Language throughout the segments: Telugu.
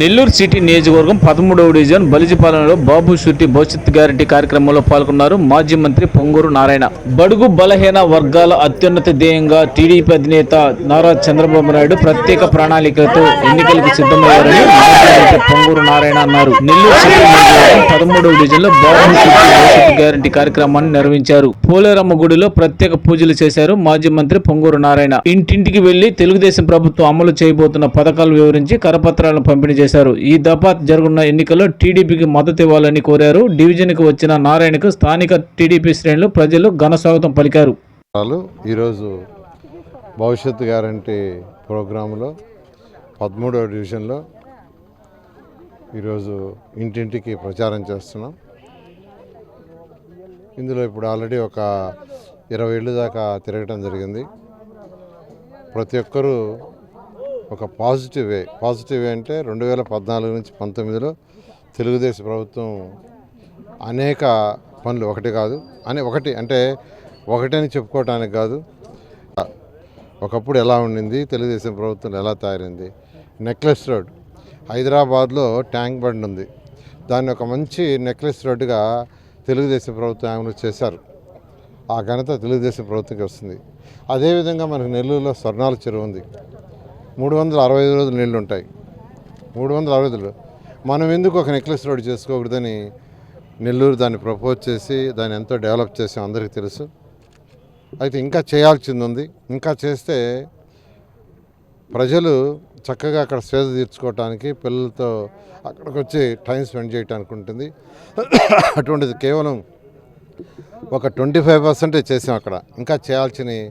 నెల్లూరు సిటీ నియోజకవర్గం పదమూడవ డివిజన్ బలిజిపాలెంలో బాబు షూటి భవిష్యత్ గ్యారంటీ కార్యక్రమంలో పాల్గొన్నారు మాజీ మంత్రి పొంగూరు నారాయణ. బడుగు బలహీన వర్గాల అత్యున్నత ధ్యేయంగా టీడీపీ అధినేత నారా చంద్రబాబు నాయుడు ప్రత్యేక ప్రణాళికలతో ఎన్నికలకు సిద్ధమయ్యారని మాజీ మంత్రి పొంగూరు నారాయణ అన్నారు. నెల్లూరు సిటీ నియోజకవర్గం పదమూడవ డివిజన్లో బాబు షూటి భవిష్యత్ గ్యారంటీ కార్యక్రమాన్ని నిర్వహించారు. పోలేరమ్మ గుడిలో ప్రత్యేక పూజలు చేశారు మాజీ మంత్రి పొంగూరు నారాయణ. ఇంటింటికి వెళ్ళి తెలుగుదేశం ప్రభుత్వం అమలు చేయబోతున్న పథకాలు వివరించి కరపత్రాలను పంపిణీ చేశారు. ఈ దఫా జరుగుతున్న ఎన్నికల్లో టీడీపీకి మద్దతు ఇవ్వాలని కోరారు. డివిజన్కు వచ్చిన నారాయణకు స్థానిక టీడీపీ శ్రేణులు ప్రజలు ఘన స్వాగతం పలికారు. వాళ్ళు ఈరోజు భవిష్యత్తు గ్యారంటీ ప్రోగ్రాంలో పదమూడవ డివిజన్లో ఈరోజు ఇంటింటికి ప్రచారం చేస్తున్నాం. ఇందులో ఇప్పుడు ఆల్రెడీ ఒక ఇరవై ఏళ్ళు దాకా తిరగటం జరిగింది. ప్రతి ఒక్కరూ ఒక పాజిటివ్ వే పాజిటివ్ వే అంటే రెండు వేల పద్నాలుగు నుంచి పంతొమ్మిదిలో తెలుగుదేశం ప్రభుత్వం అనేక పనులు ఒకటి కాదు అని ఒకటి అంటే ఒకటని చెప్పుకోవటానికి కాదు. ఒకప్పుడు ఎలా ఉండింది తెలుగుదేశం ప్రభుత్వం ఎలా తయారైంది? Necklace road. హైదరాబాద్లో ట్యాంక్ బండ్ ఉంది. దాన్ని ఒక మంచి నెక్లెస్ రోడ్డుగా తెలుగుదేశం ప్రభుత్వం అమలు చేశారు. ఆ ఘనత తెలుగుదేశం ప్రభుత్వంకి వస్తుంది. అదేవిధంగా మనకు నెల్లూరులో స్వర్ణాల చెరువు ఉంది. మూడు వందల అరవై ఐదు రోజులు నీళ్ళు ఉంటాయి మూడు వందల అరవై ఐదులు మనం ఎందుకు ఒక నెక్లెస్ రోడ్ చేసుకోకూడదని నెల్లూరు దాన్ని ప్రపోజ్ చేసి దాన్ని ఎంతో డెవలప్ చేసాం అందరికీ తెలుసు. అయితే ఇంకా చేయాల్సింది ఉంది ఇంకా చేస్తే ప్రజలు చక్కగా అక్కడ స్వేద తీర్చుకోవటానికి పిల్లలతో అక్కడికి వచ్చి టైం స్పెండ్ చేయడానికి ఉంటుంది. అటువంటిది కేవలం ఒక ట్వంటీ ఫైవ్ పర్సెంటే చేసాం అక్కడ. ఇంకా చేయాల్సినవి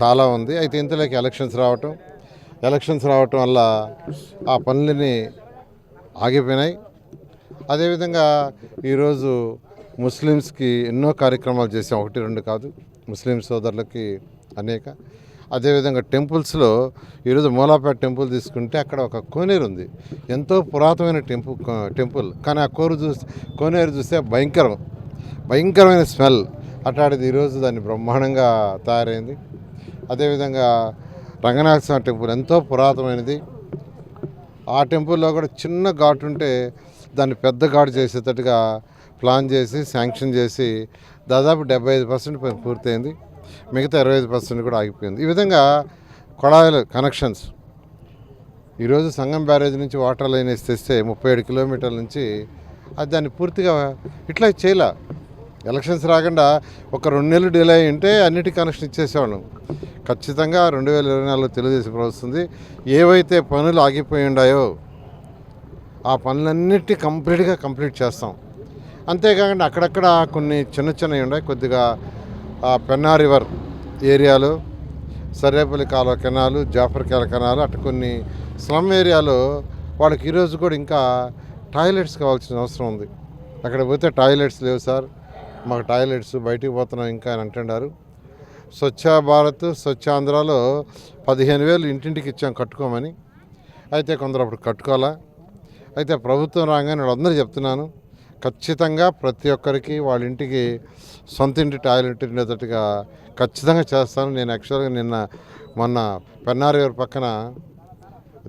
చాలా ఉంది. అయితే ఇంతలోకి ఎలక్షన్స్ రావటం ఎలక్షన్స్ రావటం వల్ల ఆ పనులని ఆగిపోయినాయి. అదేవిధంగా ఈరోజు ముస్లిమ్స్కి ఎన్నో కార్యక్రమాలు చేసాం ఒకటి రెండు కాదు ముస్లిం సోదరులకి అనేక. అదేవిధంగా టెంపుల్స్లో ఈరోజు మూలాపేట టెంపుల్ తీసుకుంటే అక్కడ ఒక కోనేరు ఉంది. ఎంతో పురాతనమైన టెంపుల్ టెంపుల్. కానీ ఆ కోరు చూస్తే కోనేరు చూస్తే భయంకరం భయంకరమైన స్మెల్. అట్లాంటిది ఈరోజు దాన్ని బ్రహ్మాండంగా తయారైంది. అదేవిధంగా రంగనాథ స్వామి టెంపుల్ ఎంతో పురాతనమైనది. ఆ టెంపుల్లో కూడా చిన్న ఘాటు ఉంటే దాన్ని పెద్ద ఘాటు చేసేటట్టుగా ప్లాన్ చేసి శాంక్షన్ చేసి దాదాపు డెబ్బై ఐదు పర్సెంట్ పూర్తయింది. మిగతా ఇరవై ఐదు పర్సెంట్ కూడా ఆగిపోయింది. ఈ విధంగా కొడాయిలు కనెక్షన్స్. ఈరోజు సంగం బ్యారేజ్ నుంచి వాటర్ లైన్ వేసి తెస్తే ముప్పై ఏడు కిలోమీటర్ల నుంచి అది దాన్ని పూర్తిగా ఇట్లా చేయలే. ఎలక్షన్స్ రాకుండా ఒక రెండు నెలలు డిలే అయి ఉంటే అన్నిటి కనెక్షన్ ఇచ్చేసేవాళ్ళం. ఖచ్చితంగా రెండు వేల ఇరవై నాలుగులో తెలుగుదేశం ప్రభుత్వం ఏవైతే పనులు ఆగిపోయి ఉన్నాయో ఆ పనులన్నిటి కంప్లీట్గా కంప్లీట్ చేస్తాం. అంతేకాకుండా అక్కడక్కడ కొన్ని చిన్న చిన్నవి ఉన్నాయి కొద్దిగా పెన్నా రివర్ ఏరియాలో సర్రేపల్లి కాలువ కెనాలు జాఫర్ కాల కెనాలు అటు కొన్ని స్లమ్ ఏరియాలో వాళ్ళకి ఈరోజు కూడా ఇంకా టాయిలెట్స్ కావాల్సిన అవసరం ఉంది. అక్కడ పోతే టాయిలెట్స్ లేవు సార్. మాకు టాయిలెట్స్ బయటికి పోతున్నాం ఇంకా అని అంటున్నారు. స్వచ్ఛ భారత్ స్వచ్ఛ ఆంధ్రాలో పదిహేను వేలు ఇంటింటికి ఇచ్చాం కట్టుకోమని. అయితే కొందరు అప్పుడు కట్టుకోవాలా? అయితే ప్రభుత్వం రాగానే వాళ్ళందరూ చెప్తున్నాను ఖచ్చితంగా ప్రతి ఒక్కరికి వాళ్ళ ఇంటికి సొంత ఇంటి టాయిలెట్ ఉండేటట్టుగా ఖచ్చితంగా చేస్తాను. నేను యాక్చువల్గా నిన్న మొన్న పెన్నారివర్ పక్కన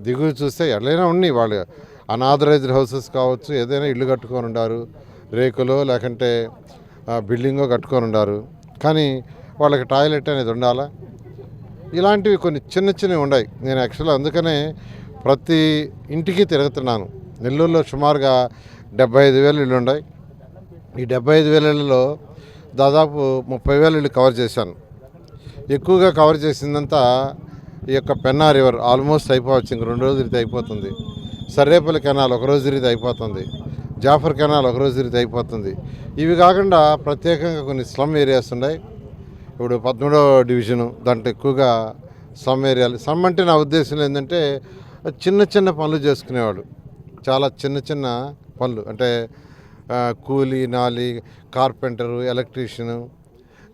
దిగువ చూస్తే ఎట్లయినా ఉన్నాయి వాళ్ళు. అనాథరైజ్డ్ హౌసెస్ కావచ్చు ఏదైనా ఇల్లు కట్టుకొని ఉండారు రేకులో లేకంటే బిల్డింగో కట్టుకొని ఉన్నారు కానీ వాళ్ళకి టాయిలెట్ అనేది ఉండాలా? ఇలాంటివి కొన్ని చిన్న చిన్నవి ఉన్నాయి నేను యాక్చువల్గా అందుకనే ప్రతి ఇంటికి తిరుగుతున్నాను. నెల్లూరులో సుమారుగా డెబ్బై ఐదు వేలు ఇళ్ళు ఉన్నాయి ఈ డెబ్బై ఐదు వేలలో దాదాపు ముప్పై వేల ఇళ్ళు కవర్ చేశాను. ఎక్కువగా కవర్ చేసిందంతా ఈ యొక్క పెన్నా రివర్ ఆల్మోస్ట్ అయిపోవచ్చు. ఇంక రెండు రోజులు తిరిగితే అయిపోతుంది. సర్రేపల్లి కెనాల్ ఒక రోజు తిరిగితే అయిపోతుంది. జాఫర్ కెనాల్ ఒక రోజు అయిపోతుంది. ఇవి కాకుండా ప్రత్యేకంగా కొన్ని స్లమ్ ఏరియాస్ ఉన్నాయి. ఇప్పుడు పదమూడవ డివిజను దాంట్లో ఎక్కువగా స్లమ్ ఏరియాలు. స్లమ్ అంటే నా ఉద్దేశం ఏంటంటే చిన్న చిన్న పనులు చేసుకునేవాడు. చాలా చిన్న చిన్న పనులు. అంటే కూలీ నాలి కార్పెంటరు ఎలక్ట్రీషియను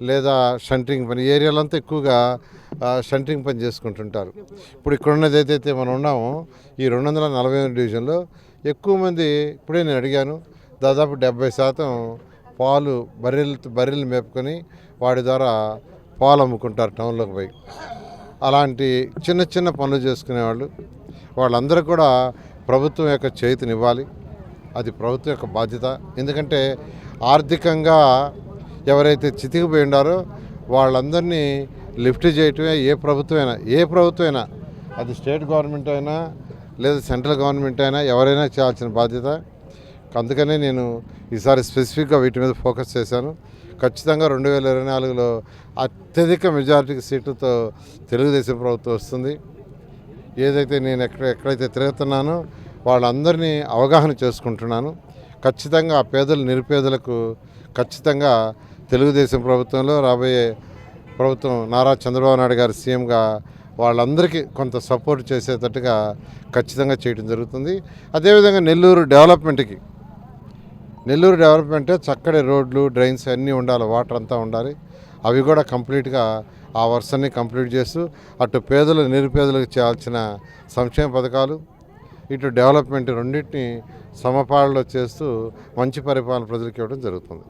లేదా షంట్రింగ్ పని. ఏరియాలంతా ఎక్కువగా షంట్రింగ్ పని చేసుకుంటుంటారు. ఇప్పుడు ఇక్కడ ఉన్నది ఏదైతే మనం ఉన్నామో ఈ రెండు వందల నలభై డివిజన్లో ఎక్కువ మంది ఇప్పుడే నేను అడిగాను దాదాపు డెబ్బై శాతం పాలు బర్రెలు బర్రెలు మేపుకొని వాడి ద్వారా పాలు అమ్ముకుంటారు టౌన్లోకి పోయి. అలాంటి చిన్న చిన్న పనులు చేసుకునేవాళ్ళు. వాళ్ళందరూ కూడా ప్రభుత్వం యొక్క చేతినివ్వాలి. అది ప్రభుత్వం యొక్క బాధ్యత. ఎందుకంటే ఆర్థికంగా ఎవరైతే చితికిపోయి ఉండారో వాళ్ళందరినీ లిఫ్ట్ చేయటమే ఏ ప్రభుత్వమైనా ఏ ప్రభుత్వమైనా అది స్టేట్ గవర్నమెంట్ అయినా లేదా సెంట్రల్ గవర్నమెంట్ అయినా ఎవరైనా చేయాల్సిన బాధ్యత. అందుకనే నేను ఈసారి స్పెసిఫిక్గా వీటి మీద ఫోకస్ చేశాను. ఖచ్చితంగా రెండు వేల ఇరవై నాలుగులో అత్యధిక మెజారిటీ సీట్లతో తెలుగుదేశం ప్రభుత్వం వస్తుంది. ఏదైతే నేను ఎక్కడ ఎక్కడైతే తిరుగుతున్నానో వాళ్ళందరినీ అవగాహన చేసుకుంటున్నాను. ఖచ్చితంగా ఆ పేదలు నిరుపేదలకు ఖచ్చితంగా తెలుగుదేశం ప్రభుత్వంలో రాబోయే ప్రభుత్వం నారా చంద్రబాబు నాయుడు గారు సీఎంగా వాళ్ళందరికీ కొంత సపోర్ట్ చేసేటట్టుగా ఖచ్చితంగా చేయడం జరుగుతుంది. అదేవిధంగా నెల్లూరు డెవలప్మెంట్కి నెల్లూరు డెవలప్మెంటే చక్కటి రోడ్లు డ్రైన్స్ అన్నీ ఉండాలి వాటర్ అంతా ఉండాలి. అవి కూడా కంప్లీట్గా ఆ వర్షాన్ని కంప్లీట్ చేస్తూ అటు పేదలు నిరుపేదలకు చేయాల్సిన సంక్షేమ పథకాలు ఇటు డెవలప్మెంట్ రెండింటిని సమపాలలో చేస్తూ మంచి పరిపాలన ప్రజలకు ఇవ్వడం జరుగుతుంది.